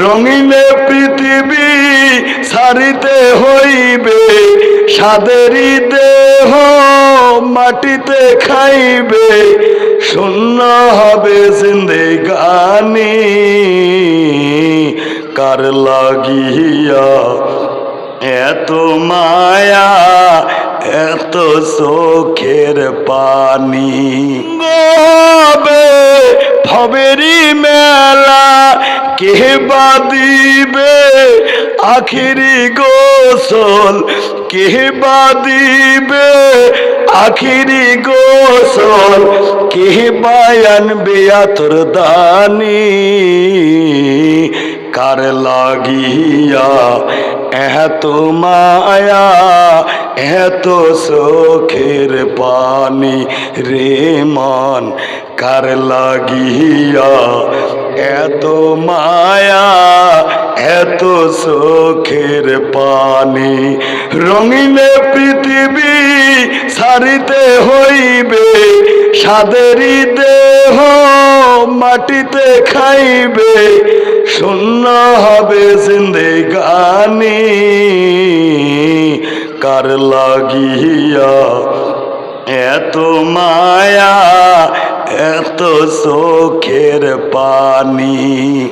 রঙিনে পৃথিবী সারিতে হইবে, সাদেরই দেহ মাটিতে খাইবে, শূন্য হবে জিন্দেগানি। কার লাগিয়া এত মায়া, এত চোখের পানি। গবে ভবেরি মেলা কে বা দিবে আখিরি গোসল? কে বা দিবে আখিরি গোসল? কে বায়ান বেয়াতর দানি? কার লাগিয়া এত মায়া, এত চোখের পানি রে মন? কার লাগিয়া এত মায়া, এত চোখের পানি, রঙিনে পৃথিবী সারিতে হইবে সাদেরই দেহ মাটিতে খাইবে, শূন্য হবে জিন্দেগানি। কার লাগিয়া এত মায়া, এত চোখের পানি,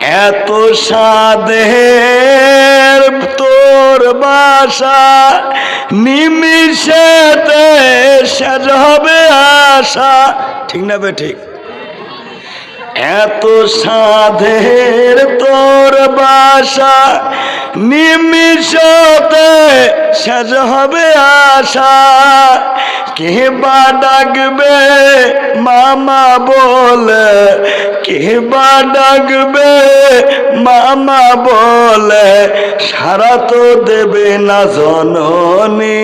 এত সাধের তোর বাসা, নিমিষেতে সেজ হবে আশা। ঠিক না বে, ঠিক? এত সাধের তোর বাসা নিমিষতে সেজ হবে আশা। কে বা ডাকবে, মামা বলে। কে বা ডাকবে, মামা বলে। সারা তো দেবে না জননী।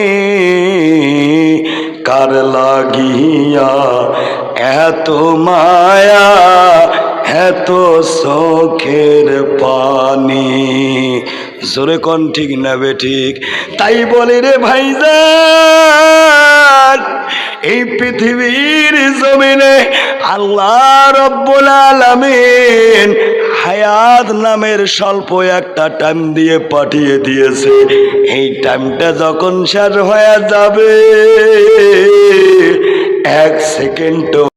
কার লাগিয়া এত মায়া, এত চোখের পানি। জোরে কন ঠিক নেবে ঠিক? তাই বলে রে ভাইজান, এই পৃথিবীর জমিনে আল্লাহ রব্বুল আলামিন হায়াত নামের স্বল্প একটা টাইম দিয়ে পাঠিয়ে দিয়েছে। এই টাইমটা যখন শেষ হয়ে যাবে, এক সেকেন্ড